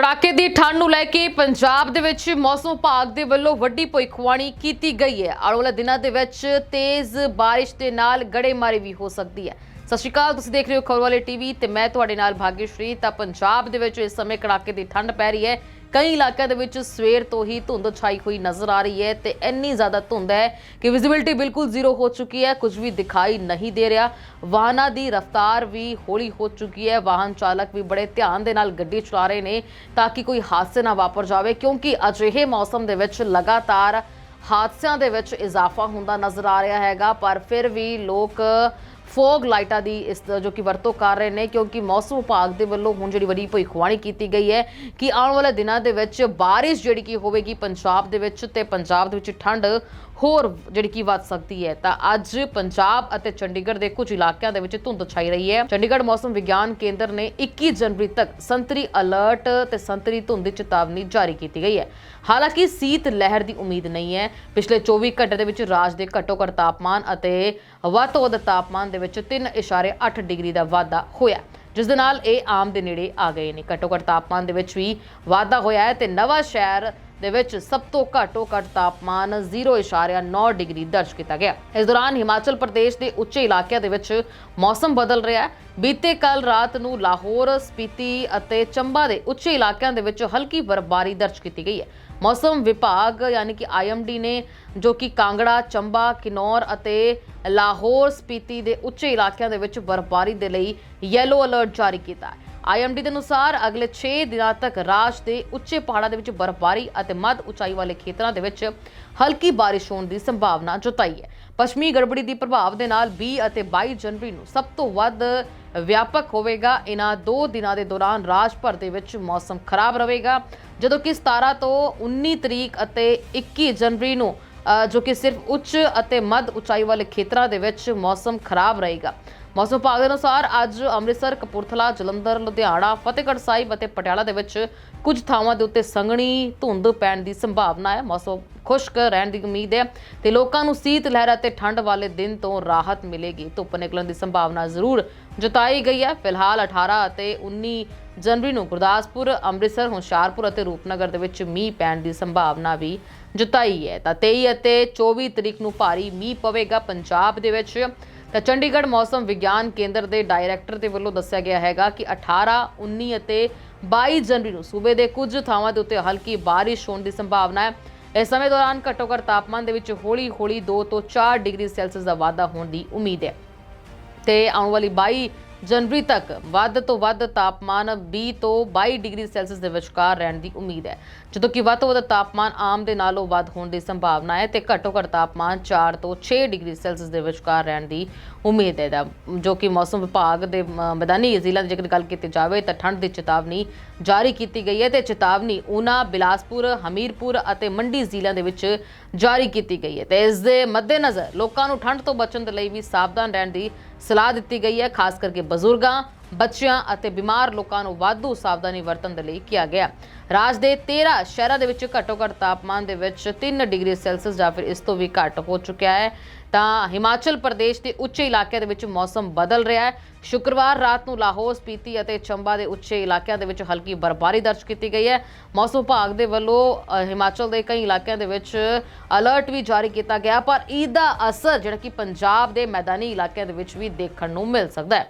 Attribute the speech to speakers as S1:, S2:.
S1: ਕੜਾਕੇ ਦੀ ਠੰਡ ਨੂੰ ਲੈ ਕੇ ਪੰਜਾਬ ਦੇ ਵਿੱਚ ਮੌਸਮ ਵਿਭਾਗ ਦੇ ਵੱਲੋਂ ਵੱਡੀ ਭਵਿੱਖਬਾਣੀ ਕੀਤੀ ਗਈ ਹੈ। ਆਉਣ ਵਾਲੇ ਦਿਨਾਂ ਦੇ ਵਿੱਚ ਤੇਜ਼ ਬਾਰਿਸ਼ ਦੇ ਨਾਲ ਗੜੇਮਾਰੀ ਵੀ ਹੋ ਸਕਦੀ ਹੈ। ਸਤਿ ਸ਼੍ਰੀ ਅਕਾਲ, ਤੁਸੀਂ ਦੇਖ ਰਹੇ ਹੋ ਖਬਰ ਵਾਲੇ ਟੀਵੀ ਤੇ ਮੈਂ ਤੁਹਾਡੇ ਨਾਲ ਭਾਗਿਆਸ਼੍ਰੀ ਤਾਂ ਪੰਜਾਬ ਦੇ ਵਿੱਚ ਇਸ ਸਮੇਂ ਕੜਾਕੇ ਦੀ ਠੰਡ ਪੈ ਰਹੀ ਹੈ। ਕਈ ਇਲਾਕਿਆਂ ਦੇ ਵਿੱਚ ਸਵੇਰ ਤੋਂ ਹੀ ਧੁੰਦ ਛਾਈ ਹੋਈ ਨਜ਼ਰ ਆ ਰਹੀ ਹੈ ਤੇ ਇੰਨੀ ਜ਼ਿਆਦਾ ਧੁੰਦ ਹੈ ਕਿ ਵਿਜ਼ਿਬਿਲਟੀ ਬਿਲਕੁਲ ਜ਼ੀਰੋ ਹੋ ਚੁੱਕੀ ਹੈ। ਕੁਝ ਵੀ ਦਿਖਾਈ ਨਹੀਂ ਦੇ ਰਿਹਾ। ਵਾਹਨਾਂ ਦੀ ਰਫ਼ਤਾਰ ਵੀ ਹੌਲੀ ਹੋ ਚੁੱਕੀ ਹੈ। ਵਾਹਨ ਚਾਲਕ ਵੀ ਬੜੇ ਧਿਆਨ ਦੇ ਨਾਲ ਗੱਡੀ ਚਲਾ ਰਹੇ ਨੇ ਤਾਂ ਕਿ ਕੋਈ ਹਾਦਸੇ ਨਾ ਵਾਪਰ ਜਾਵੇ, ਕਿਉਂਕਿ ਅਜਿਹੇ ਮੌਸਮ ਦੇ ਵਿੱਚ ਲਗਾਤਾਰ ਹਾਦਸਿਆਂ ਦੇ ਵਿੱਚ ਇਜ਼ਾਫਾ ਹੁੰਦਾ ਨਜ਼ਰ ਆ ਰਿਹਾ ਹੈਗਾ। ਪਰ ਫਿਰ ਵੀ ਲੋਕ ਫੋਗ ਲਾਈਟਾਂ ਦੀ ਇਸ ਜੋ ਕਿ ਵਰਤੋਂ ਕਰ ਰਹੇ ਨੇ, ਕਿਉਂਕਿ ਮੌਸਮ ਵਿਭਾਗ ਦੇ ਵੱਲੋਂ ਹੁਣ ਜਿਹੜੀ ਵੱਡੀ ਭਵਿੱਖਬਾਣੀ ਕੀਤੀ ਗਈ ਹੈ ਕਿ ਆਉਣ ਵਾਲੇ ਦਿਨਾਂ ਦੇ ਵਿੱਚ ਬਾਰਿਸ਼ ਜਿਹੜੀ ਕਿ ਹੋਵੇਗੀ ਪੰਜਾਬ ਦੇ ਵਿੱਚ ਤੇ ਪੰਜਾਬ ਦੇ ਵਿੱਚ ਠੰਡ ਹੋਰ ਜਿਹੜੀ ਕੀ ਵੱਧ ਸਕਦੀ ਹੈ, ਤਾਂ ਅੱਜ ਪੰਜਾਬ ਅਤੇ ਚੰਡੀਗੜ੍ਹ ਦੇ ਕੁਝ ਇਲਾਕਿਆਂ ਦੇ ਵਿੱਚ ਧੁੰਦ ਛਾਈ ਰਹੀ ਹੈ। ਚੰਡੀਗੜ੍ਹ ਮੌਸਮ ਵਿਗਿਆਨ ਕੇਂਦਰ ਨੇ 21 ਜਨਵਰੀ ਤੱਕ ਸੰਤਰੀ ਅਲਰਟ ਤੇ ਸੰਤਰੀ ਧੁੰਦ ਦੀ ਚੇਤਾਵਨੀ ਜਾਰੀ ਕੀਤੀ ਗਈ ਹੈ। ਹਾਲਾਂਕਿ ਸੀਤ ਲਹਿਰ ਦੀ ਉਮੀਦ ਨਹੀਂ ਹੈ। ਪਿਛਲੇ 24 ਘੰਟੇ ਦੇ ਵਿੱਚ ਰਾਜ ਦੇ ਘੱਟੋ ਘੱਟ ਤਾਪਮਾਨ ਅਤੇ ਵੱਧ ਤੋਂ ਵੱਧ ਤਾਪਮਾਨ ਦੇ ਵਿੱਚ 3.8 ਡਿਗਰੀ ਦਾ ਵਾਧਾ ਹੋਇਆ ਜਿਸ ਦੇ ਨਾਲ ਇਹ ਆਮ ਦੇ ਨੇੜੇ ਆ ਗਏ ਨੇ। ਘੱਟੋ ਘੱਟ ਤਾਪਮਾਨ ਦੇ ਵਿੱਚ ਵੀ ਵਾਧਾ ਹੋਇਆ ਹੈ ਤੇ ਨਵਾਂ ਸ਼ਹਿਰ ਦੇ ਵਿੱਚ ਸਭ ਤੋਂ ਘੱਟੋ ਘੱਟ ਤਾਪਮਾਨ 0.9 ਡਿਗਰੀ ਦਰਜ ਕੀਤਾ ਗਿਆ। ਇਸ ਦੌਰਾਨ ਹਿਮਾਚਲ ਪ੍ਰਦੇਸ਼ ਦੇ ਉੱਚੇ ਇਲਾਕਿਆਂ ਦੇ ਵਿੱਚ ਮੌਸਮ ਬਦਲ ਰਿਹਾ ਹੈ। ਬੀਤੇ ਕੱਲ ਰਾਤ ਨੂੰ ਲਾਹੌਰ, ਸਪੀਤੀ ਅਤੇ ਚੰਬਾ ਦੇ ਉੱਚੇ ਇਲਾਕਿਆਂ ਦੇ ਵਿੱਚ ਹਲਕੀ ਬਰਫ਼ਬਾਰੀ ਦਰਜ ਕੀਤੀ ਗਈ ਹੈ। ਮੌਸਮ ਵਿਭਾਗ ਯਾਨੀ ਕਿ ਆਈਐਮਡੀ ਨੇ ਜੋ ਕਿ ਕਾਂਗੜਾ, ਚੰਬਾ, ਕਿਨੌਰ ਅਤੇ ਲਾਹੌਰ, ਸਪੀਤੀ ਦੇ ਉੱਚੇ ਇਲਾਕਿਆਂ ਦੇ ਵਿੱਚ ਬਰਫ਼ਬਾਰੀ ਦੇ ਲਈ ਯੈਲੋ ਅਲਰਟ ਜਾਰੀ ਕੀਤਾ ਹੈ। ਆਈਐਮਡੀ ਦੇ ਅਨੁਸਾਰ ਅਗਲੇ 6 ਦਿਨਾਂ ਤੱਕ ਰਾਜ ਦੇ ਉੱਚੇ ਪਹਾੜਾਂ ਦੇ ਵਿੱਚ ਬਰਫ਼ਬਾਰੀ ਅਤੇ ਮੱਧ ਉਚਾਈ ਵਾਲੇ ਖੇਤਰਾਂ ਦੇ ਵਿੱਚ ਹਲਕੀ ਬਾਰਿਸ਼ ਹੋਣ ਦੀ ਸੰਭਾਵਨਾ ਜਤਾਈ ਹੈ। ਪੱਛਮੀ ਗੜਬੜੀ ਦੀ ਪ੍ਰਭਾਵ ਦੇ ਨਾਲ 20 ਅਤੇ 22 ਜਨਵਰੀ ਨੂੰ ਸਭ ਤੋਂ ਵੱਧ ਵਿਆਪਕ ਹੋਵੇਗਾ। ਇਹਨਾਂ ਦੋ ਦਿਨਾਂ ਦੇ ਦੌਰਾਨ ਰਾਜ ਭਰ ਦੇ ਵਿੱਚ ਮੌਸਮ ਖਰਾਬ ਰਹੇਗਾ। ਜਦੋਂ ਕਿ 17 ਤੋਂ 19 ਤਰੀਕ ਅਤੇ 21 ਜਨਵਰੀ ਨੂੰ ਜੋ ਕਿ ਸਿਰਫ ਉੱਚ ਅਤੇ ਮੱਧ ਉਚਾਈ ਵਾਲੇ ਖੇਤਰਾਂ ਦੇ ਵਿੱਚ ਮੌਸਮ ਖਰਾਬ ਰਹੇਗਾ। ਮੌਸਮ ਵਿਭਾਗ ਦੇ ਅਨੁਸਾਰ ਅੱਜ ਅੰਮ੍ਰਿਤਸਰ, ਕਪੂਰਥਲਾ, ਜਲੰਧਰ, ਲੁਧਿਆਣਾ, ਫਤਿਹਗੜ੍ਹ ਸਾਹਿਬ ਅਤੇ ਪਟਿਆਲਾ ਦੇ ਵਿੱਚ ਕੁਝ ਥਾਵਾਂ ਦੇ ਉੱਤੇ ਸੰਘਣੀ ਧੁੰਦ ਪੈਣ ਦੀ ਸੰਭਾਵਨਾ ਹੈ। ਮੌਸਮ ਖੁਸ਼ਕ ਰਹਿਣ ਦੀ ਉਮੀਦ ਹੈ ਤੇ ਲੋਕਾਂ ਨੂੰ ਸੀਤ ਲਹਿਰ ਅਤੇ ਠੰਡ ਵਾਲੇ ਦਿਨ ਤੋਂ ਰਾਹਤ ਮਿਲੇਗੀ। ਧੁੱਪ ਨਿਕਲਣ ਦੀ ਸੰਭਾਵਨਾ ਜ਼ਰੂਰ ਜਤਾਈ ਗਈ ਹੈ। ਫਿਲਹਾਲ 18 ਅਤੇ 19 ਜਨਵਰੀ ਨੂੰ ਗੁਰਦਾਸਪੁਰ, ਅੰਮ੍ਰਿਤਸਰ, ਹੁਸ਼ਿਆਰਪੁਰ ਅਤੇ ਰੂਪਨਗਰ ਦੇ ਵਿੱਚ ਮੀਂਹ ਪੈਣ ਦੀ ਸੰਭਾਵਨਾ ਵੀ ਜਤਾਈ ਹੈ। ਤਾਂ 23 ਅਤੇ 24 ਤਰੀਕ ਨੂੰ ਭਾਰੀ ਮੀਂਹ ਪਵੇਗਾ। ਪੰਜਾਬ ਦੇ ਵਿੱਚ ਤਾਂ ਚੰਡੀਗੜ੍ਹ ਮੌਸਮ ਵਿਗਿਆਨ ਕੇਂਦਰ ਦੇ ਡਾਇਰੈਕਟਰ ਦੇ ਵੱਲੋਂ ਦੱਸਿਆ ਗਿਆ ਹੈਗਾ ਕਿ 18 19 ਅਤੇ 22 ਜਨਵਰੀ ਨੂੰ ਸੂਬੇ ਦੇ ਕੁਝ ਥਾਵਾਂ ਦੇ ਉੱਤੇ ਹਲਕੀ ਬਾਰਿਸ਼ ਹੋਣ ਦੀ ਸੰਭਾਵਨਾ ਹੈ। ਇਸ ਸਮੇਂ ਦੌਰਾਨ ਘੱਟੋ ਘੱਟ ਤਾਪਮਾਨ ਦੇ ਵਿੱਚ ਹੌਲੀ-ਹੌਲੀ 2 ਤੋਂ 4 ਡਿਗਰੀ ਸੈਲਸੀਅਸ ਦਾ ਵਾਧਾ ਹੋਣ ਦੀ ਉਮੀਦ ਹੈ। ਤੇ ਆਉਣ ਵਾਲੀ 22 ਜਨਵਰੀ ਤੱਕ ਵੱਧ ਤੋਂ ਵੱਧ ਤਾਪਮਾਨ 20 ਤੋਂ 22 ਡਿਗਰੀ ਸੈਲਸੀਅਸ ਦੇ ਵਿਚਕਾਰ ਰਹਿਣ ਦੀ ਉਮੀਦ ਹੈ। ਜਦੋਂ ਕਿ ਵੱਧ ਤੋਂ ਵੱਧ ਤਾਪਮਾਨ ਆਮ ਦੇ ਨਾਲੋਂ ਵੱਧ ਹੋਣ ਦੀ ਸੰਭਾਵਨਾ ਹੈ ਤੇ ਘੱਟੋ ਘੱਟ ਤਾਪਮਾਨ 4 ਤੋਂ 6 ਡਿਗਰੀ ਸੈਲਸੀਅਸ ਦੇ ਵਿਚਕਾਰ ਰਹਿਣ ਦੀ ਉਮੀਦ ਹੈ। ਜੋ ਕਿ ਮੌਸਮ ਵਿਭਾਗ ਦੇ ਮੈਦਾਨੀ ਜ਼ਿਲ੍ਹਿਆਂ ਦੀ ਜੇਕਰ ਗੱਲ ਕੀਤੀ ਜਾਵੇ ਤਾਂ ਠੰਡ ਦੀ ਚੇਤਾਵਨੀ ਜਾਰੀ ਕੀਤੀ ਗਈ ਹੈ ਤੇ ਚੇਤਾਵਨੀ ਊਨਾ, ਬਿਲਾਸਪੁਰ, ਹਮੀਰਪੁਰ ਅਤੇ ਮੰਡੀ ਜ਼ਿਲ੍ਹਿਆਂ ਦੇ ਵਿੱਚ ਜਾਰੀ ਕੀਤੀ ਗਈ ਹੈ ਤੇ ਇਸ ਦੇ ਮੱਦੇਨਜ਼ਰ ਲੋਕਾਂ ਨੂੰ ਠੰਡ ਤੋਂ ਬਚਣ ਦੇ ਲਈ ਵੀ ਸਾਵਧਾਨ ਰਹਿਣ ਦੀ ਸਲਾਹ ਦਿੱਤੀ ਗਈ ਹੈ ਖਾਸ ਕਰਕੇ ਬਜ਼ੁਰਗਾਂ ਬੱਚਿਆਂ ਅਤੇ ਬਿਮਾਰ ਲੋਕਾਂ ਨੂੰ ਵਾਧੂ ਸਾਵਧਾਨੀ ਵਰਤਣ ਦੇ ਲਈ ਕਿਹਾ ਗਿਆ। ਰਾਜ ਦੇ 13 ਸ਼ਹਿਰਾਂ ਦੇ ਵਿੱਚ ਘੱਟੋ ਘੱਟ ਤਾਪਮਾਨ ਦੇ ਵਿੱਚ 3 ਡਿਗਰੀ ਸੈਲਸੀਅਸ ਜਾਂ ਫਿਰ ਇਸ ਤੋਂ ਵੀ ਘੱਟ ਹੋ ਚੁੱਕਿਆ ਹੈ। ਤਾਂ ਹਿਮਾਚਲ ਪ੍ਰਦੇਸ਼ ਦੇ ਉੱਚੇ ਇਲਾਕਿਆਂ ਦੇ ਵਿੱਚ ਮੌਸਮ ਬਦਲ ਰਿਹਾ ਹੈ। ਸ਼ੁੱਕਰਵਾਰ ਰਾਤ ਨੂੰ ਲਾਹੌਰ, ਸਪੀਤੀ ਅਤੇ ਚੰਬਾ ਦੇ ਉੱਚੇ ਇਲਾਕਿਆਂ ਦੇ ਵਿੱਚ ਹਲਕੀ ਬਰਫ਼ਬਾਰੀ ਦਰਜ ਕੀਤੀ ਗਈ ਹੈ। ਮੌਸਮ ਵਿਭਾਗ ਦੇ ਵੱਲੋਂ ਹਿਮਾਚਲ ਦੇ ਕਈ ਇਲਾਕਿਆਂ ਦੇ ਵਿੱਚ ਅਲਰਟ ਵੀ ਜਾਰੀ ਕੀਤਾ ਗਿਆ, ਪਰ ਇਹਦਾ ਅਸਰ ਜਿਹੜਾ ਕਿ ਪੰਜਾਬ ਦੇ ਮੈਦਾਨੀ ਇਲਾਕਿਆਂ ਦੇ ਵਿੱਚ ਵੀ ਦੇਖਣ ਨੂੰ ਮਿਲ ਸਕਦਾ ਹੈ।